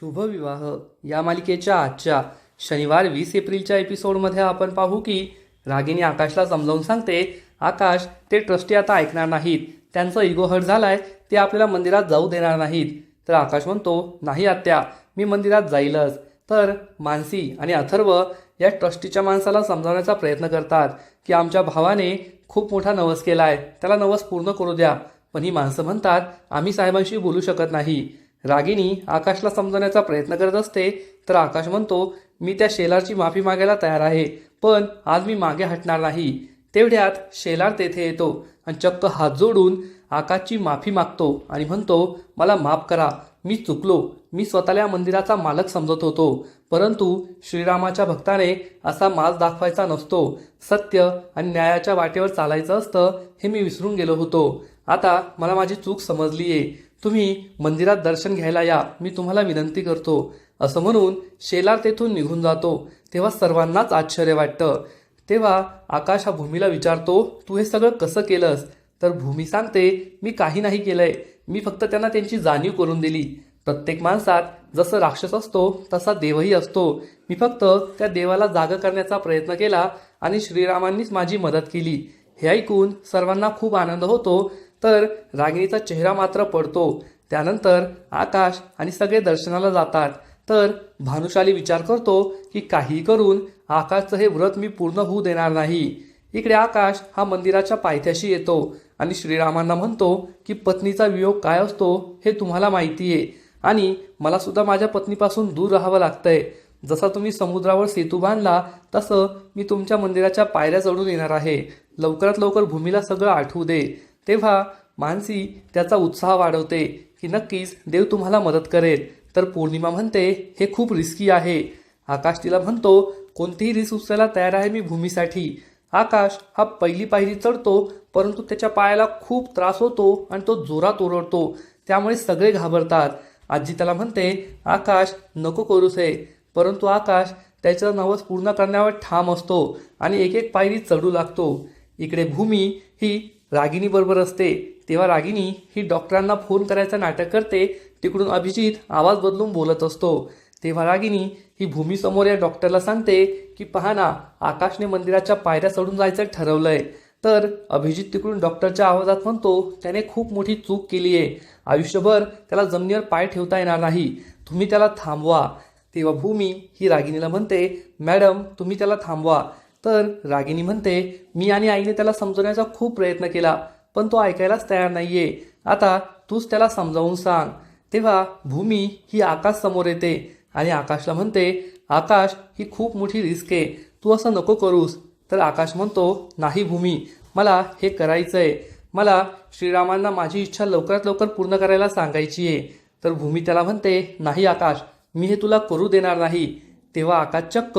शुभविवाह. या मालिकेच्या आजच्या शनिवार वीस एप्रिलच्या एपिसोडमध्ये आपण पाहू की रागिनी आकाशला समजावून सांगते आकाश ते ट्रस्टी आता ऐकणार नाहीत. त्यांचं इगो हर्ट झालाय ते आपल्याला मंदिरात जाऊ देणार नाहीत. तर आकाश म्हणतो नाही आत्या मी मंदिरात जाईलच. तर मानसी आणि अथर्व या ट्रस्टीच्या माणसाला समजावण्याचा प्रयत्न करतात की आमच्या भावाने खूप मोठा नवस केलाय त्याला नवस पूर्ण करू द्या. पण ही माणसं म्हणतात आम्ही साहेबांशी बोलू शकत नाही. रागिनी आकाशला समजवण्याचा प्रयत्न करत असते तर आकाश म्हणतो मी त्या शेलारची माफी मागायला तयार आहे पण आज मी मागे हटणार नाही. तेवढ्यात शेलार तेथे येतो आणि चक्क हात जोडून आकाशची माफी मागतो आणि म्हणतो मला माफ करा मी चुकलो. मी स्वतःला या मंदिराचा मालक समजत होतो. परंतु श्रीरामाच्या भक्ताने असा माज दाखवायचा नसतो. सत्य आणि न्यायाच्या वाटेवर चालायचं असतं हे मी विसरून गेलो होतो. आता मला माझी चूक समजली आहे तुम्ही मंदिरात दर्शन घ्यायला या मी तुम्हाला विनंती करतो. असं म्हणून शेलार तेथून निघून जातो. तेव्हा सर्वांनाच आश्चर्य वाटतं. तेव्हा आकाश हा भूमीला विचारतो तू हे सगळं कसं केलंस? तर भूमी सांगते मी काही नाही केलंय. मी फक्त त्यांना त्यांची जाणीव करून दिली. प्रत्येक माणसात जसं राक्षस असतो तसा देवही असतो. मी फक्त त्या देवाला जाग करण्याचा प्रयत्न केला आणि श्रीरामांनीच माझी मदत केली. हे ऐकून सर्वांना खूप आनंद होतो. तर रागिणीचा चेहरा मात्र पडतो. त्यानंतर आकाश आणि सगळे दर्शनाला जातात. तर भानुशाली विचार करतो की काही करून आकाशचं हे व्रत मी पूर्ण होऊ देणार नाही. इकडे आकाश हा मंदिराच्या पायथ्याशी येतो आणि श्रीरामांना म्हणतो की पत्नीचा वियोग काय असतो हे तुम्हाला माहिती आहे आणि मला सुद्धा माझ्या पत्नीपासून दूर राहावं लागतंय. जसा तुम्ही समुद्रावर सेतू बांधला तसं मी तुमच्या मंदिराच्या पायऱ्या चढून येणार आहे. लवकरात लवकर भूमीला सगळं आठवू दे. तेव्हा मानसी त्याचा उत्साह वाढवते की नक्कीच देव तुम्हाला मदत करेल. तर पौर्णिमा म्हणते हे खूप रिस्की आहे. आकाश तिला म्हणतो कोणतीही रिस्क उचलायला तयार आहे मी भूमीसाठी. आकाश हा पहिली पायरी चढतो परंतु त्याच्या पायाला खूप त्रास होतो आणि तो जोरात ओरडतो. त्यामुळे सगळे घाबरतात. आजी त्याला म्हणते आकाश नको करूस हे. परंतु आकाश त्याचं नवस पूर्ण करण्यावर ठाम असतो आणि एक एक पायरी चढू लागतो. इकडे भूमी ही रागिनी बरोबर असते. तेव्हा रागिनी ही डॉक्टरांना फोन करायचं नाटक करते तिकडून अभिजित आवाज बदलून बोलत असतो. तेव्हा रागिनी ही भूमीसमोर या डॉक्टरला सांगते की पहा ना आकाशने मंदिराच्या पायऱ्या चढून जायचं ठरवलंय. तर अभिजित तिकडून डॉक्टरच्या आवाजात म्हणतो त्याने खूप मोठी चूक केली आहे. आयुष्यभर त्याला जमिनीवर पाय ठेवता येणार नाही. तुम्ही त्याला थांबवा. तेव्हा भूमी ही रागिनीला म्हणते मॅडम तुम्ही त्याला थांबवा. तर रागिनी म्हणते मी आणि आईने त्याला समजवण्याचा खूप प्रयत्न केला पण तो ऐकायलाच तयार नाहीये. आता तूच त्याला समजावून सांग. तेव्हा भूमी ही आकाश समोर येते आणि आकाशला म्हणते आकाश ही खूप मोठी रिस्क आहे. तू असं नको करूस. तर आकाश म्हणतो नाही भूमी मला हे करायचंय. मला श्रीरामांना माझी इच्छा लवकरात लवकर पूर्ण करायला सांगायची आहे. तर भूमी त्याला म्हणते नाही आकाश मी हे तुला करू देणार नाही. तेव्हा आकाश चक्क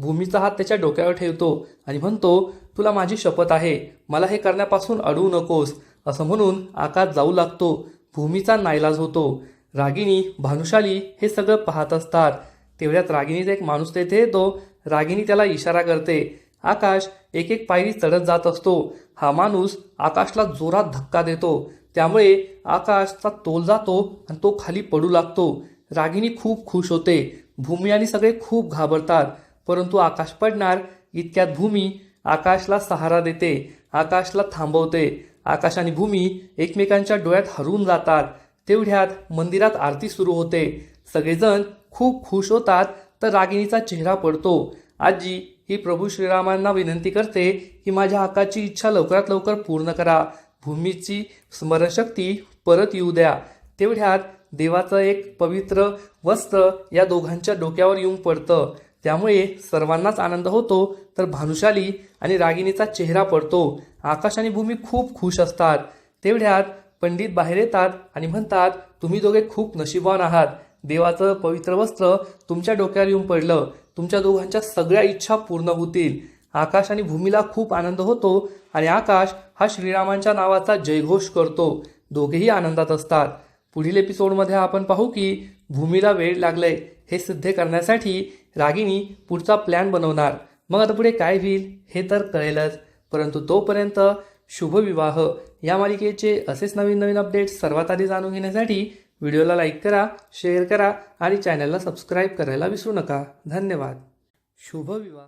भूमीचा हात त्याच्या डोक्यावर ठेवतो आणि म्हणतो तुला माझी शपथ आहे. मला हे करण्यापासून अडवू नकोस. असं म्हणून आकाश जाऊ लागतो. भूमीचा नाईलाज होतो. रागिणी भानुशाली हे सगळं पाहत असतात. तेवढ्यात रागिणीचा एक माणूस तेथे येतो. रागिणी त्याला इशारा करते. आकाश एक एक पायरी चढत जात असतो. हा माणूस आकाशला जोरात धक्का देतो. त्यामुळे आकाशचा तोल जातो आणि तो खाली पडू लागतो. रागिनी खूप खुश होते. भूमी आणि सगळे खूप घाबरतात. परंतु आकाश पडणार इतक्यात भूमी आकाशला सहारा देते आकाशला थांबवते. आकाश आणि भूमी एकमेकांच्या डोळ्यात हरवून जातात. तेवढ्यात मंदिरात आरती सुरू होते. सगळेजण खूप खुश होतात तर रागिणीचा चेहरा पडतो. आजी ही प्रभू श्रीरामांना विनंती करते की माझ्या हक्काची इच्छा लवकरात लवकर पूर्ण करा. भूमीची स्मरणशक्ती परत येऊ द्या. तेवढ्यात देवाचं एक पवित्र वस्त्र या दोघांच्या डोक्यावर येऊन पडतं. त्यामुळे सर्वांनाच आनंद होतो तर भानुशाली आणि रागिणीचा चेहरा पडतो. आकाश आणि भूमी खूप खुश असतात. तेवढ्यात पंडित बाहेर येतात आणि म्हणतात तुम्ही दोघे खूप नशीबवान आहात. देवाचं पवित्र वस्त्र तुमच्या डोक्यावर येऊन पडलं. तुमच्या दोघांच्या सगळ्या इच्छा पूर्ण होतील. आकाश आणि भूमीला खूप आनंद होतो आणि आकाश हा श्रीरामांच्या नावाचा जयघोष करतो. दोघेही आनंदात असतात. पुढील एपिसोडमध्ये आपण पाहू की भूमीला वेळ लागलाय हे सिद्ध करण्यासाठी रागिनी पुढचा प्लॅन बनवणार. मग आता पुढे काय होईल हे तर कळेलच. परंतु तोपर्यंत शुभविवाह या मालिकेचे असेच नवीन नवीन अपडेट्स सर्वात आधी जाणून घेण्यासाठी व्हिडिओला लाईक करा शेअर करा आणि चॅनलला सबस्क्राईब करायला विसरू नका. धन्यवाद. शुभविवाह